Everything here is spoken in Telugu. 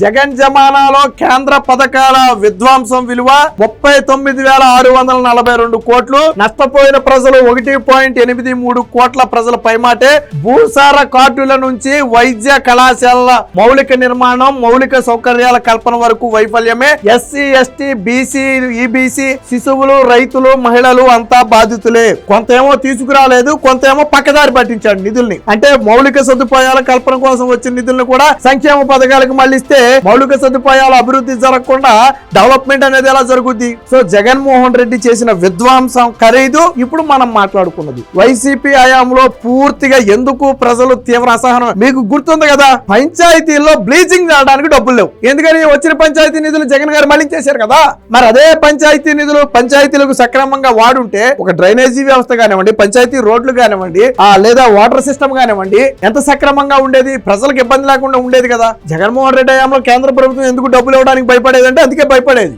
జగన్ జమానాలో కేంద్ర పథకాల విధ్వంసం విలువ ముప్పై తొమ్మిది వేల ఆరు వందల నలభై రెండు కోట్లు. నష్టపోయిన ప్రజలు ఒకటి పాయింట్ ఎనిమిది మూడు కోట్ల ప్రజల పైమాటే. భూసార కార్డుల నుంచి వైద్య కళాశాలల మౌలిక నిర్మాణం మౌలిక సౌకర్యాల కల్పన వరకు వైఫల్యమే. ఎస్సీ ఎస్టీ బీసీ ఈబీసీ శిశువులు రైతులు మహిళలు అంతా బాధితులే. కొంతేమో తీసుకురాలేదు కొంతేమో పక్కదారి పట్టించాడు నిధుల్ని. అంటే మౌలిక సదుపాయాల కల్పన కోసం వచ్చిన నిధులను కూడా సంక్షేమ పథకాలకు మళ్ళిస్తే మౌలిక సదుపాయాల అభివృద్ధి జరగకుండా డెవలప్మెంట్ అనేది ఎలా జరుగుద్ది? సో జగన్మోహన్ రెడ్డి చేసిన విధ్వంసం ఖరీదు. ఇప్పుడు మనం మాట్లాడుకున్నది వైసీపీ హయాంలో పూర్తిగా ఎందుకు ప్రజలు తీవ్ర అసహనం? మీకు గుర్తుంది కదా పంచాయతీల్లో బ్లీచింగ్ చేయడానికి డబ్బులు లేవు. ఎందుకని? వచ్చిన పంచాయతీ నిధులు జగన్ గారు మళ్ళించేశారు కదా. మరి అదే పంచాయతీ నిధులు పంచాయతీలకు సక్రమంగా వాడుంటే ఒక డ్రైనేజీ వ్యవస్థ కానివ్వండి పంచాయతీ రోడ్లు కానివ్వండి ఆ లేదా వాటర్ సిస్టమ్ కానివ్వండి ఎంత సక్రమంగా ఉండేది? ప్రజలకు ఇబ్బంది లేకుండా ఉండేది కదా. జగన్మోహన్ రెడ్డి హయాంలో కేంద్ర ప్రభుత్వం ఎందుకు డబ్బులు ఇవ్వడానికి భయపడేది అంటే అందుకే భయపడేది.